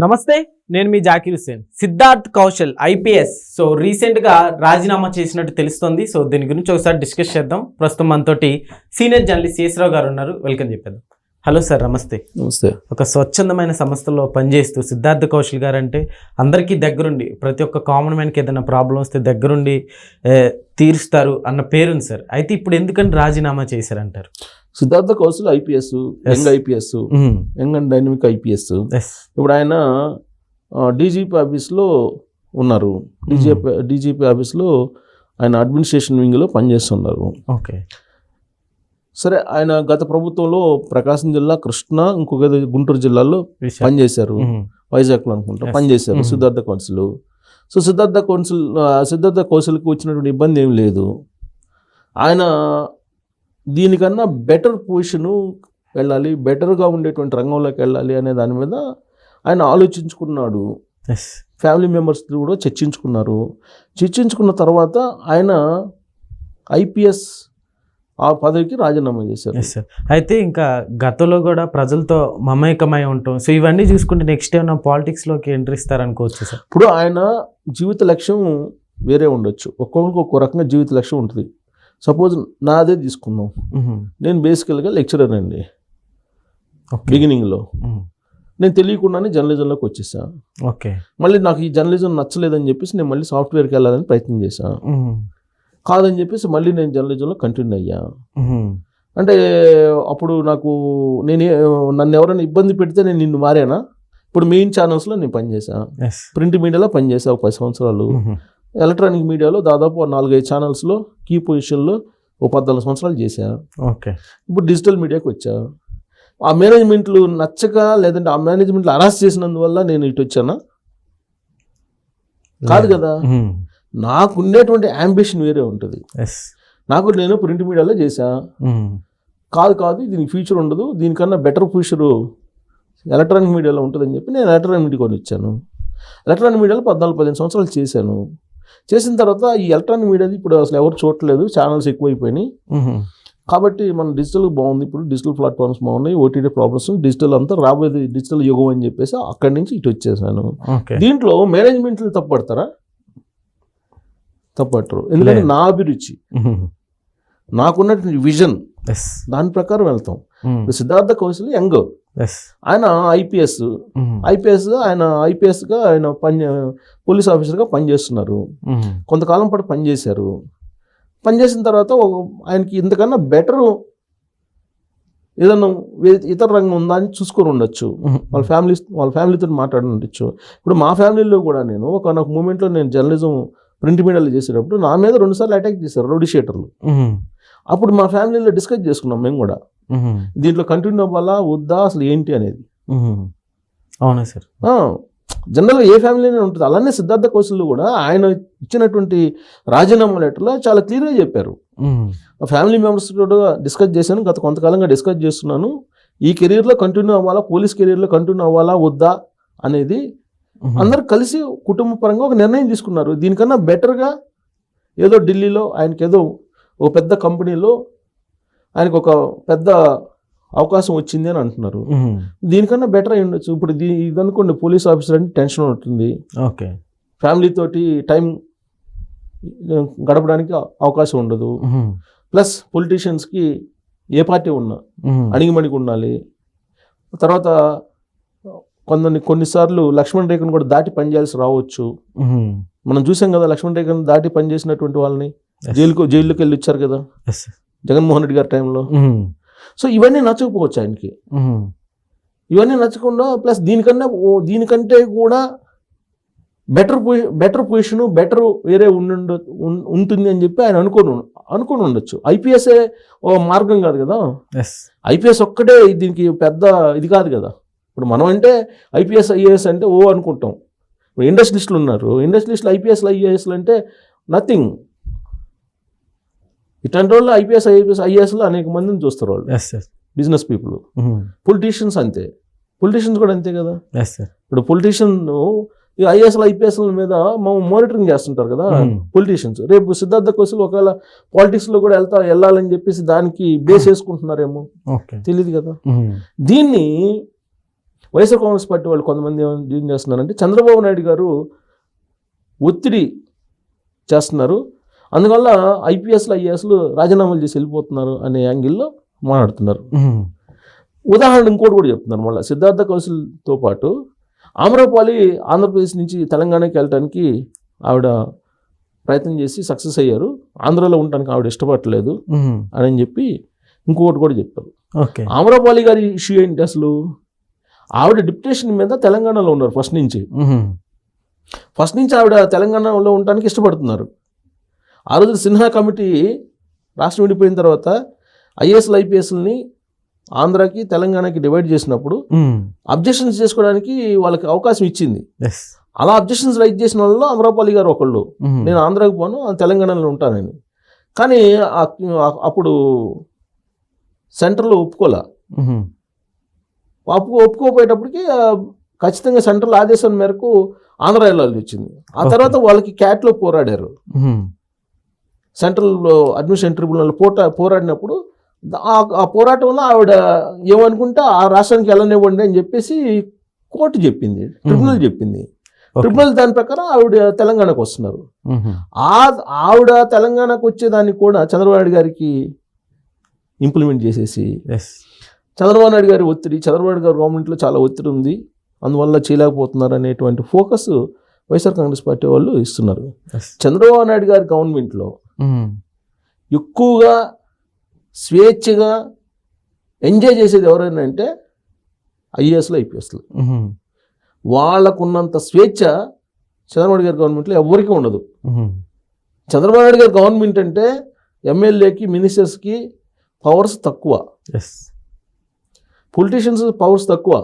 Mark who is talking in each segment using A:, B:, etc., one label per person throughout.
A: నమస్తే నేను మీ జాకిర్ హుసేన్ సిద్ధార్థ్ కౌశల్ ఐపీఎస్. సో రీసెంట్గా రాజీనామా చేసినట్టు తెలుస్తోంది. సో దీని గురించి ఒకసారి డిస్కస్ చేద్దాం. ప్రస్తుతం మనతోటి సీనియర్ జర్నలిస్ట్ శేషరావు గారు ఉన్నారు. వెల్కమ్ చెప్పేద్దాం. హలో సార్ నమస్తే.
B: నమస్తే.
A: ఒక స్వచ్ఛందమైన సంస్థలో పనిచేస్తూ సిద్ధార్థ కౌశల్ గారు అంటే అందరికీ దగ్గరుండి ప్రతి ఒక్క కామన్ మ్యాన్కి ఏదైనా ప్రాబ్లం వస్తే దగ్గరుండి తీరుస్తారు అన్న పేరుంది సార్. అయితే ఇప్పుడు ఎందుకని రాజీనామా చేశారంటారు?
B: Siddhartha Kaushal IPS young IPS young and dynamic IPS.
A: Yes
B: ఇప్పుడు ఆయన డీజీపీ ఆఫీస్లో ఉన్నారు. డీజీపీ డీజీపీ ఆఫీస్లో ఆయన అడ్మినిస్ట్రేషన్ వింగ్లో పనిచేస్తున్నారు.
A: ఓకే.
B: సరే ఆయన గత ప్రభుత్వంలో ప్రకాశం జిల్లా కృష్ణ ఇంకొక గుంటూరు జిల్లాలో పనిచేశారు. వైజాగ్లో అనుకుంటా. పనిచేశారు. Siddhartha council so Siddhartha council Siddhartha కౌన్సిల్కి వచ్చినటువంటి ఇబ్బంది ఏం లేదు. ఆయన దీనికన్నా బెటర్ పొజిషను వెళ్ళాలి బెటర్గా ఉండేటువంటి రంగంలోకి వెళ్ళాలి అనే దాని మీద ఆయన ఆలోచించుకున్నాడు.
A: ఎస్
B: ఫ్యామిలీ మెంబర్స్ కూడా చర్చించుకున్నారు. చర్చించుకున్న తర్వాత ఆయన ఐపీఎస్ ఆ పదవికి రాజీనామా చేశారు.
A: ఎస్ సార్ అయితే ఇంకా గతంలో కూడా ప్రజలతో మమేకమై ఉంటాం. సో ఇవన్నీ చూసుకుంటే నెక్స్ట్ ఏమైనా పాలిటిక్స్లోకి ఎంట్రీ ఇస్తారనుకోవచ్చు సార్
B: ఇప్పుడు ఆయన జీవిత లక్ష్యం వేరే ఉండొచ్చు. ఒక్కొక్కరికి ఒక్కో రకంగా జీవిత లక్ష్యం ఉంటుంది. సపోజ్ నాదే తీసుకుందాం. నేను బేసికల్గా లెక్చరర్ అండి. బిగినింగ్లో నేను తెలియకుండానే జర్నలిజంలోకి వచ్చేసా.
A: ఓకే.
B: మళ్ళీ నాకు ఈ జర్నలిజం నచ్చలేదని చెప్పేసి నేను మళ్ళీ సాఫ్ట్వేర్కి వెళ్ళాలని ప్రయత్నం చేశా కాదని చెప్పేసి మళ్ళీ నేను జర్నలిజంలో కంటిన్యూ అయ్యా. అంటే అప్పుడు నాకు నేను నన్ను ఎవరైనా ఇబ్బంది పెడితే నేను నిన్ను మారానా? ఇప్పుడు మెయిన్ ఛానల్స్లో నేను పనిచేసా. ప్రింట్ మీడియాలో పనిచేసా ఒక పది సంవత్సరాలు. ఎలక్ట్రానిక్ మీడియాలో దాదాపు నాలుగైదు ఛానల్స్లో కీ పొజిషన్లో ఓ పద్నాలుగు సంవత్సరాలు చేశా.
A: ఓకే.
B: ఇప్పుడు డిజిటల్ మీడియాకి వచ్చా. ఆ మేనేజ్మెంట్లు నచ్చక లేదంటే ఆ మేనేజ్మెంట్లు అరెస్ట్ చేసినందువల్ల నేను ఇటు వచ్చానా? కాదు కదా. నాకు ఉండేటువంటి అంబిషన్ వేరే ఉంటుంది. నాకు నేను ప్రింట్ మీడియాలో చేశా. కాదు కాదు దీనికి ఫ్యూచర్ ఉండదు. దీనికన్నా బెటర్ ఫ్యూచరు ఎలక్ట్రానిక్ మీడియాలో ఉంటుందని చెప్పి నేను ఎలక్ట్రానిక్ మీడియా కొని ఇచ్చాను ఎలక్ట్రానిక్ మీడియాలో పద్నాలుగు పదిహేను సంవత్సరాలు చేశాను. చేసిన తర్వాత ఈ ఎలక్ట్రానిక్ మీడియాది ఇప్పుడు అసలు ఎవరు చూడట్లేదు ఛానల్స్ ఎక్కువైపోయినాయి. కాబట్టి మన డిజిటల్ బాగుంది ఇప్పుడు డిజిటల్ ప్లాట్ఫామ్స్ బాగున్నాయి ఓటీటీ ప్రాబ్లమ్స్ డిజిటల్ అంతా రాబోయేది డిజిటల్ యుగం అని చెప్పేసి అక్కడి నుంచి ఇటు వచ్చేసాను. దీంట్లో మేనేజ్మెంట్లు తప్పడతారా తప్పట్టరు ఎందుకంటే. నా అభిరుచి నాకున్నటువంటి విజన్ దాని ప్రకారం వెళ్తాం. ఇప్పుడు సిద్ధార్థ కౌశల్ యంగ్. ఆయన ఐపీఎస్. ఐపీఎస్ ఆయన ఐపీఎస్గా ఆయన పని పోలీస్ ఆఫీసర్గా పనిచేస్తున్నారు. కొంతకాలం పాటు పనిచేశారు. పనిచేసిన తర్వాత ఆయనకి ఇంతకన్నా బెటర్ ఏదన్నా ఇతర రంగం ఉందా అని చూసుకొని ఉండొచ్చు. వాళ్ళ ఫ్యామిలీ వాళ్ళ ఫ్యామిలీతో మాట్లాడి ఉండొచ్చు. ఇప్పుడు మా ఫ్యామిలీలో కూడా నేను ఒక నాకు మూమెంట్లో నేను జర్నలిజం ప్రింట్ మీడియాలో చేసేటప్పుడు నా మీద రెండుసార్లు అటాక్ చేశారు రౌడీ షీటర్లు. అప్పుడు మా ఫ్యామిలీలో డిస్కస్ చేసుకున్నాం మేము కూడా. దీంట్లో కంటిన్యూ అవ్వాలా వద్దా అసలు ఏంటి అనేది.
A: అవునా సార్?
B: జనరల్గా ఏ ఫ్యామిలీనే ఉంటుంది. అలానే సిద్ధార్థ కౌశల్లో కూడా ఆయన ఇచ్చినటువంటి రాజీనామా లెటర్లో చాలా క్లియర్గా చెప్పారు. ఫ్యామిలీ మెంబర్స్ కూడా డిస్కస్ చేశాను. గత కొంతకాలంగా డిస్కస్ చేస్తున్నాను. ఈ కెరీర్లో కంటిన్యూ అవ్వాలా పోలీస్ కెరీర్లో కంటిన్యూ అవ్వాలా వద్దా అనేది అందరు కలిసి కుటుంబ పరంగా ఒక నిర్ణయం తీసుకున్నారు. దీనికన్నా బెటర్గా ఏదో ఢిల్లీలో ఆయనకి ఏదో ఒక పెద్ద కంపెనీలో ఆయనకు ఒక పెద్ద అవకాశం వచ్చింది అని అంటున్నారు. దీనికన్నా బెటర్ అయి ఉండొచ్చు. ఇప్పుడు దీ ఇది అనుకోండి పోలీస్ ఆఫీసర్ అంటే టెన్షన్ ఉంటుంది.
A: ఓకే.
B: ఫ్యామిలీ తోటి టైం గడపడానికి అవకాశం ఉండదు. ప్లస్ పొలిటీషియన్స్కి ఏ పార్టీ ఉన్నా అణిగిమణిగి ఉండాలి. తర్వాత కొందరిని కొన్నిసార్లు లక్ష్మణ్ రేఖను కూడా దాటి పనిచేయాల్సి రావచ్చు. మనం చూసాం కదా లక్ష్మణ్ రేఖను దాటి పనిచేసినటువంటి వాళ్ళని. జైలుకు జైలుకి వెళ్ళి ఇచ్చారు కదా. జగన్మోహన్ రెడ్డి గారి టైంలో. సో ఇవన్నీ నచ్చకపోవచ్చు ఆయనకి. ఇవన్నీ నచ్చకుండా ప్లస్ దీనికన్నా ఓ- దీనికంటే కూడా బెటర్ పొజి బెటర్ పొజిషన్ బెటర్ వేరే ఉండు ఉంటుంది అని చెప్పి ఆయన అనుకోని అనుకుని ఉండొచ్చు. ఐపీఎస్ఏ ఓ మార్గం కాదు కదా.
A: ఎస్.
B: ఐపీఎస్ ఒక్కటే దీనికి పెద్ద ఇది కాదు కదా. ఇప్పుడు మనం అంటే ఐపీఎస్ ఐఏఎస్ అంటే ఓ అనుకుంటాం. ఇప్పుడు ఇండస్ట్రియలిస్టులు ఉన్నారు. ఇండస్ట్రియలిస్టులు ఐపీఎస్లు ఐఏఎస్లు అంటే నథింగ్. ఇట్లాంటి వాళ్ళు ఐపీఎస్ ఐపీఎస్ ఐఏఎస్లు అనేక మందిని చూస్తారు వాళ్ళు. బిజినెస్ పీపుల్ పొలిటీషియన్స్ అంతే. పొలిటీషియన్స్ కూడా అంతే కదా. ఇప్పుడు పొలిటీషియన్ ఈ ఐఏఎస్ఎల్ ఐపీఎస్ల మీద మనం మానిటరింగ్ చేస్తుంటారు కదా. పొలిటీషియన్స్ రేపు సిద్ధార్థ కోసలు ఒకవేళ పాలిటిక్స్లో కూడా వెళ్తా వెళ్ళాలని చెప్పేసి దానికి బేస్ వేసుకుంటున్నారేమో
A: ఓకే
B: తెలియదు కదా. దీన్ని వైఎస్ఆర్ కాంగ్రెస్ పార్టీ వాళ్ళు కొంతమంది ఏం చేస్తున్నారంటే చంద్రబాబు నాయుడు గారు ఒత్తిడి చేస్తున్నారు. అందువల్ల ఐపీఎస్లు ఐఏఎస్లు రాజీనామాలు చేసి వెళ్ళిపోతున్నారు అనే యాంగిల్లో మాట్లాడుతున్నారు. ఉదాహరణ ఇంకోటి కూడా చెప్తున్నారు మళ్ళీ. సిద్ధార్థ కౌశల్తో పాటు ఆమ్రపాలి ఆంధ్రప్రదేశ్ నుంచి తెలంగాణకి వెళ్ళటానికి ఆవిడ ప్రయత్నం చేసి సక్సెస్ అయ్యారు. ఆంధ్రాలో ఉండటానికి ఆవిడ ఇష్టపడలేదు. అని చెప్పి ఇంకొకటి కూడా చెప్పారు
A: ఓకే.
B: ఆమ్రపాలి గారి ఇష్యూ ఏంటి అసలు? ఆవిడ డిప్యుటేషన్ మీద తెలంగాణలో ఉన్నారు ఫస్ట్ నుంచి. ఫస్ట్ నుంచి ఆవిడ తెలంగాణలో ఉండటానికి ఇష్టపడుతున్నారు. ఆ రోజు సిన్హా కమిటీ రాష్ట్రం విడిపోయిన తర్వాత ఐఏఎస్ఎల్ ఐపీఎస్ని ఆంధ్రాకి తెలంగాణకి డివైడ్ చేసినప్పుడు. అబ్జెక్షన్స్ చేసుకోవడానికి వాళ్ళకి అవకాశం ఇచ్చింది. అలా అబ్జెక్షన్స్ రైజ్ చేసిన వాళ్ళలో అమరాపాలి గారు ఒకళ్ళు. నేను ఆంధ్రాకి పోను తెలంగాణలో ఉంటానని కానీ అప్పుడు సెంటర్లో ఒప్పుకోలే. ఒప్పుకో ఒప్పుకోపోయేటప్పటికి ఖచ్చితంగా సెంట్రల్ ఆదేశం మేరకు ఆంధ్ర వెళ్ళాల్సి వచ్చింది ఆ. తర్వాత వాళ్ళకి క్యాట్లో పోరాడారు. సెంట్రల్ అడ్మినిస్ట్రేషన్ ట్రిబ్యునల్ పోట పోరాడినప్పుడు ఆ- పోరాటంలో ఆవిడ ఏమనుకుంటే ఆ రాష్ట్రానికి వెళ్ళనివ్వండి అని చెప్పేసి కోర్టు చెప్పింది ట్రిబ్యునల్ చెప్పింది. ట్రిబ్యునల్ దాని ప్రకారం ఆవిడ తెలంగాణకు వస్తున్నారు. ఆ ఆవిడ తెలంగాణకు వచ్చేదాన్ని కూడా చంద్రబాబు నాయుడు గారికి ఇంప్లిమెంట్ చేసేసి. చంద్రబాబు నాయుడు గారి ఒత్తిడి చంద్రబాబు నాయుడు గారి గవర్నమెంట్లో చాలా ఒత్తిడి ఉంది అందువల్ల చేయలేకపోతున్నారు అనేటువంటి ఫోకస్ వైఎస్ఆర్ కాంగ్రెస్ పార్టీ వాళ్ళు ఇస్తున్నారు. చంద్రబాబు నాయుడు గారి గవర్నమెంట్లో. ఎక్కువగా స్వేచ్ఛగా ఎంజాయ్ చేసేది ఎవరైనా అంటే ఐఏఎస్లు ఐపీఎస్లు. వాళ్ళకున్నంత స్వేచ్ఛ చంద్రబాబు గారి గవర్నమెంట్లో ఎవరికీ ఉండదు. చంద్రబాబు నాయుడు గారి గవర్నమెంట్ అంటే ఎమ్మెల్యేకి మినిస్టర్స్కి పవర్స్ తక్కువ
A: Yes.
B: పొలిటీషియన్స్ పవర్స్ తక్కువ.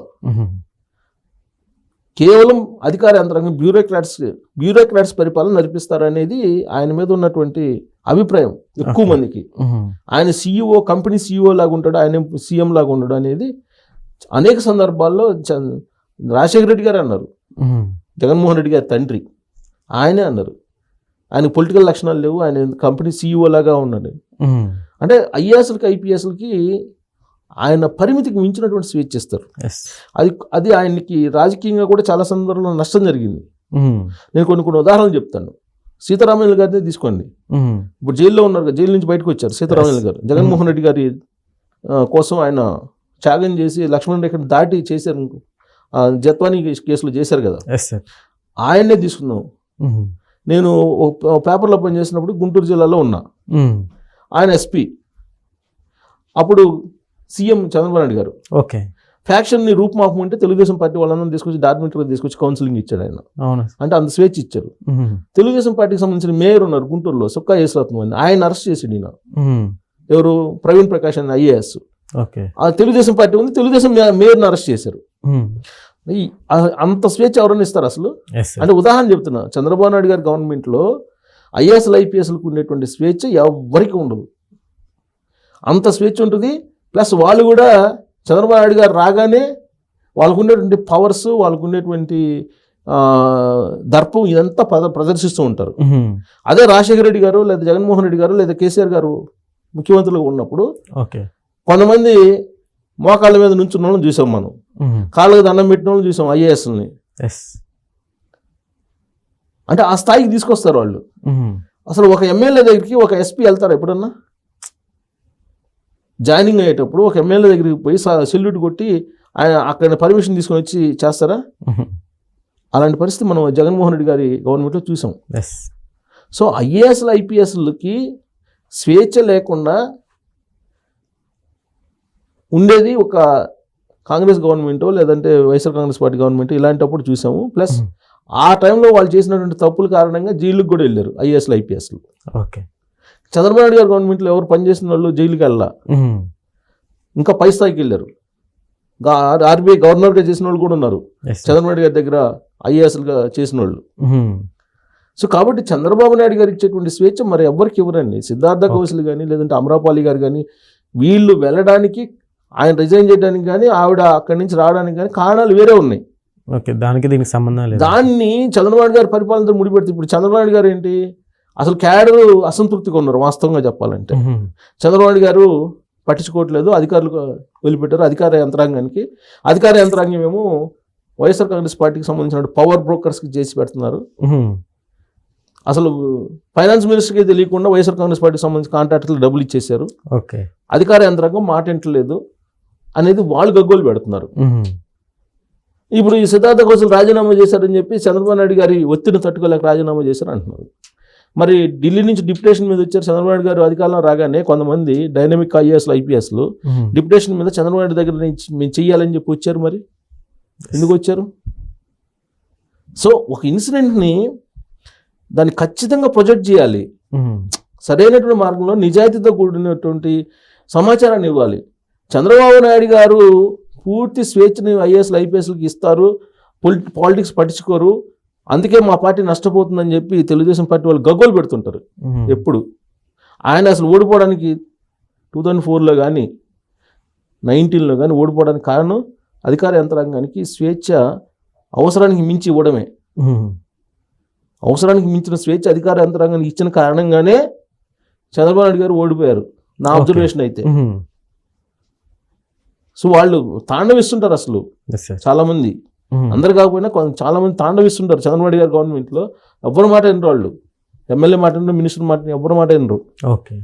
B: కేవలం అధికార యంత్రాంగం బ్యూరోక్రాట్స్ బ్యూరోక్రాట్స్ పరిపాలన నడిపిస్తారనేది ఆయన మీద ఉన్నటువంటి అభిప్రాయం ఎక్కువ. మందికి. ఆయన సీఈఓ కంపెనీ సీఈఓ లాగా ఉంటాడు ఆయన సీఎం లాగా ఉండడు అనేది అనేక సందర్భాల్లో రాజశేఖర రెడ్డి గారు అన్నారు. జగన్మోహన్ రెడ్డి గారి తండ్రి ఆయనే అన్నారు ఆయన పొలిటికల్ లక్షణాలు లేవు ఆయన కంపెనీ సీఈఓ లాగా ఉన్నాడు. అంటే ఐఏఎస్లకి ఐపీఎస్లకి ఆయన పరిమితికి మించినటువంటి స్వేచ్ఛ ఇస్తారు
A: Yes.
B: అది అది ఆయనకి రాజకీయంగా కూడా చాలా సందర్భంలో నష్టం జరిగింది. నేను కొన్ని కొన్ని ఉదాహరణలు చెప్తాను సీతారామయ్య గారిని తీసుకోండి. ఇప్పుడు జైల్లో ఉన్నారు జైలు నుంచి బయటకు వచ్చారు సీతారామయ్య గారు జగన్మోహన్ రెడ్డి గారి కోసం ఆయన త్యాగం చేసి లక్ష్మణ్ రేఖను దాటి చేశారు జత్వానీ కేసులో చేశారు కదా. ఆయన్నే తీసుకున్నాం. నేను పేపర్లో పనిచేసినప్పుడు గుంటూరు జిల్లాలో ఉన్నా. ఆయన ఎస్పీ అప్పుడు సీఎం చంద్రబాబు నాయుడు గారు.
A: ఓకే.
B: ఫ్యాక్షన్ని రూపుమాపమంటే తెలుగుదేశం పార్టీ వాళ్ళందరూ తీసుకొచ్చి డార్మిటరీ తీసుకొచ్చి కౌన్సిలింగ్ ఇచ్చాడు ఆయన.
A: అవును.
B: అంటే అంత స్వేచ్ఛ ఇచ్చారు. తెలుగుదేశం పార్టీకి సంబంధించిన మేయర్ ఉన్నారు గుంటూరులో సుక్కా యేసురత్నం అని. ఆయన అరెస్ట్ చేసాడు ఈయన. ఎవరు? ప్రవీణ్ ప్రకాష్ అని ఐఏఎస్.
A: ఓకే.
B: ఆ తెలుగుదేశం పార్టీ ఉంది తెలుగుదేశం మేయర్ని అరెస్ట్ చేశారు. అంత స్వేచ్ఛ ఎవరైనా ఇస్తారు అసలు. అంటే ఉదాహరణ చెప్తున్నా చంద్రబాబు నాయుడు గారి గవర్నమెంట్లో ఐఏఎస్ఎల్ ఐపీఎస్లకు ఉండేటువంటి స్వేచ్ఛ ఎవరికి ఉండదు. అంత స్వేచ్ఛ ఉంటుంది ప్లస్ వాళ్ళు కూడా చంద్రబాబు నాయుడు గారు రాగానే వాళ్ళకు ఉండేటువంటి పవర్స్ వాళ్ళకు ఉండేటువంటి దర్పం ఇదంతా ప్రద ప్రదర్శిస్తూ ఉంటారు. అదే రాజశేఖర రెడ్డి గారు లేదా జగన్మోహన్ రెడ్డి గారు లేదా కేసీఆర్ గారు ముఖ్యమంత్రులుగా ఉన్నప్పుడు
A: ఓకే.
B: కొంతమంది మోకాళ్ళ మీద నుంచున్న వాళ్ళని చూసాం మనం. కాళ్ళకు దండం పెట్టిన వాళ్ళని చూసాం ఐఏఎస్ని.
A: ఎస్.
B: అంటే ఆ స్థాయికి తీసుకొస్తారు వాళ్ళు. అసలు ఒక ఎమ్మెల్యే దగ్గరికి ఒక ఎస్పీ వెళ్తారు ఎప్పుడన్నా? జాయినింగ్ అయ్యేటప్పుడు ఒక ఎమ్మెల్యే దగ్గరికి పోయి సెల్యూట్ కొట్టి ఆయన అక్కడ పర్మిషన్ తీసుకొని వచ్చి చేస్తారా. అలాంటి పరిస్థితి మనం జగన్మోహన్ రెడ్డి గారి గవర్నమెంట్లో చూసాం.
A: ఎస్
B: సో ఐఏఎస్లు ఐపీఎస్లకి స్వేచ్ఛ లేకుండా ఉండేది ఒక కాంగ్రెస్ గవర్నమెంట్ లేదంటే వైఎస్ఆర్ కాంగ్రెస్ పార్టీ గవర్నమెంట్ ఇలాంటప్పుడు చూసాము. ప్లస్. ఆ టైంలో వాళ్ళు చేసినటువంటి తప్పుల కారణంగా జైలుకి కూడా వెళ్ళారు ఐఏఎస్లు ఐపీఎస్లు.
A: ఓకే.
B: చంద్రబాబు నాయుడు గారి గవర్నమెంట్లో ఎవరు పనిచేసిన వాళ్ళు జైలుకి వెళ్ళా. ఇంకా పై స్థాయికి వెళ్ళారు. ఆర్బీఐ గవర్నర్గా చేసిన వాళ్ళు కూడా ఉన్నారు. చంద్రబాబు నాయుడు గారి దగ్గర ఐఏఎస్లుగా చేసిన వాళ్ళు. సో కాబట్టి చంద్రబాబు నాయుడు గారు ఇచ్చేటువంటి స్వేచ్ఛ మరి ఎవరికి ఇవ్వరండి. సిద్ధార్థ కౌశల్ కానీ లేదంటే అమరాపాలి గారు కానీ వీళ్ళు వెళ్ళడానికి ఆయన రిజైన్ చేయడానికి కానీ ఆవిడ అక్కడి నుంచి రావడానికి కానీ కారణాలు వేరే ఉన్నాయి.
A: ఓకే దానికి దీనికి సంబంధం లేదు.
B: దాన్ని చంద్రబాబు గారి పరిపాలనతో ముడిపెడితే ఇప్పుడు చంద్రబాబు నాయుడు గారు ఏంటి? అసలు క్యాడర్ అసంతృప్తిగా ఉన్నారు వాస్తవంగా చెప్పాలంటే. చంద్రబాబు గారు పట్టించుకోవట్లేదు అధికారులు వదిలిపెట్టారు అధికార యంత్రాంగానికి. అధికార యంత్రాంగం ఏమో వైఎస్ఆర్ కాంగ్రెస్ పార్టీకి సంబంధించిన పవర్ బ్రోకర్స్కి చేసి పెడుతున్నారు. అసలు ఫైనాన్స్ మినిస్టర్కి తెలియకుండా వైఎస్ఆర్ కాంగ్రెస్ పార్టీకి సంబంధించిన కాంట్రాక్టర్లు డబ్బులు ఇచ్చేశారు.
A: ఓకే.
B: అధికార యంత్రాంగం మాట వింటలేదు అనేది వాళ్ళు గగ్గోలు పెడుతున్నారు. ఇప్పుడు ఈ సిద్ధార్థ కౌశల్ రాజీనామా చేశారని చెప్పి చంద్రబాబు నాయుడు గారి ఒత్తిడిని తట్టుకోలేక రాజీనామా చేశారు అంటున్నారు. మరి ఢిల్లీ నుంచి డిప్యుటేషన్ మీద వచ్చారు చంద్రబాబు నాయుడు గారు అధికారంలో రాగానే కొంతమంది డైనమిక్ ఐఏఎస్లు ఐపీఎస్లు. డిప్యుటేషన్ మీద చంద్రబాబు నాయుడు దగ్గర నుంచి మేము చెయ్యాలని చెప్పి వచ్చారు మరి? ఎందుకు వచ్చారు? సో ఒక ఇన్సిడెంట్ని దాన్ని ఖచ్చితంగా ప్రొజెక్ట్ చేయాలి. సరైనటువంటి మార్గంలో నిజాయితీతో కూడినటువంటి సమాచారాన్ని ఇవ్వాలి. చంద్రబాబు నాయుడు గారు పూర్తి స్వేచ్ఛని ఐఏఎస్లు ఐపీఎస్లకి ఇస్తారు. పొలి పాలిటిక్స్ పట్టించుకోరు. అందుకే మా పార్టీ నష్టపోతుందని చెప్పి తెలుగుదేశం పార్టీ వాళ్ళు గగ్గోలు పెడుతుంటారు. ఎప్పుడు ఆయన అసలు ఓడిపోవడానికి టూ థౌజండ్ ఫోర్లో కానీ నైన్టీన్లో కానీ ఓడిపోవడానికి కారణం అధికార యంత్రాంగానికి స్వేచ్ఛ అవసరానికి మించి ఇవ్వడమే. అవసరానికి మించిన స్వేచ్ఛ అధికార యంత్రాంగానికి ఇచ్చిన కారణంగానే చంద్రబాబు నాయుడు గారు ఓడిపోయారు నా. అబ్జర్వేషన్ అయితే. సో వాళ్ళు తాండవిస్తుంటారు అసలు
A: Yes,
B: అందరు కాకపోయినా కొంత చాలా మంది తాండవిస్తుంటారు. చంద్రబాబు గారి గవర్నమెంట్లో ఎవ్వరి మాట వినరు వాళ్ళు. ఎమ్మెల్యే మాట వినరు మినిస్టర్ మాట ఎవ్వరి మాట వినరు.
A: ఓకే.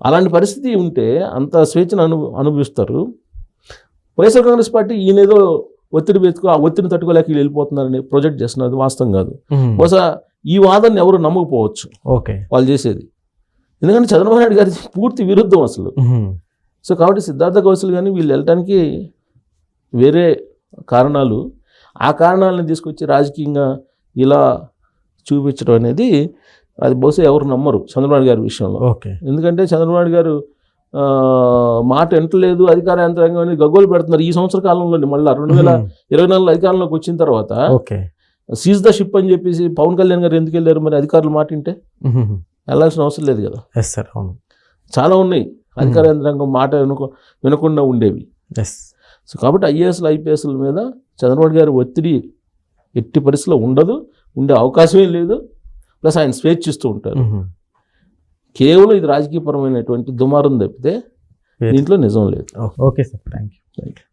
B: అలాంటి పరిస్థితి ఉంటే అంత స్వేచ్ఛను అను అనుభవిస్తారు. వైఎస్ఆర్ కాంగ్రెస్ పార్టీ ఈయనేదో ఒత్తిడి వెతుకు ఆ ఒత్తిడిని తట్టుకోలేక వీళ్ళు వెళ్ళిపోతున్నారని ప్రొజెక్ట్ చేస్తున్నది వాస్తవం కాదు. బహుశా ఈ వాదనని ఎవరు నమ్మకపోవచ్చు
A: ఓకే.
B: వాళ్ళు చేసేది. ఎందుకంటే చంద్రబాబు నాయుడు గారి పూర్తి విరుద్ధం అసలు. సో కాబట్టి సిద్ధార్థ కౌశల్ కానీ వీళ్ళు వెళ్ళటానికి వేరే కారణాలు ఆ కారణాలను తీసుకొచ్చి రాజకీయంగా ఇలా చూపించడం అనేది అది బహుశా ఎవరు నమ్మరు చంద్రబాబు గారి విషయంలో.
A: ఓకే.
B: ఎందుకంటే చంద్రబాబు గారు మాట ఎంటలేదు అధికార యంత్రాంగం అనేది గగ్గోలు పెడుతున్నారు. ఈ సంవత్సర కాలంలోనే మళ్ళీ రెండు వేల. ఇరవై నాలుగులో అధికారంలోకి వచ్చిన తర్వాత
A: ఓకే.
B: సీజ్ ద షిప్ అని చెప్పేసి పవన్ కళ్యాణ్ గారు ఎందుకు వెళ్ళారు మరి అధికారులు మాట వింటే. వెళ్ళాల్సిన అవసరం లేదు కదా.
A: ఎస్ సార్ అవును.
B: చాలా ఉన్నాయి. అధికార యంత్రాంగం మాట వినకు వినకుండా ఉండేవి.
A: ఎస్.
B: సో కాబట్టి ఐఏఎస్లు ఐపీఎస్ల మీద చంద్రబాబు గారి ఒత్తిడి ఎట్టి పరిస్థితిలో ఉండదు. ఉండే అవకాశమే లేదు. ప్లస్ ఆయన స్వేచ్ఛ ఇస్తూ ఉంటారు. కేవలం ఇది రాజకీయపరమైనటువంటి దుమారం తప్పితే. దీంట్లో నిజం లేదు.
A: Okay sir. Thank you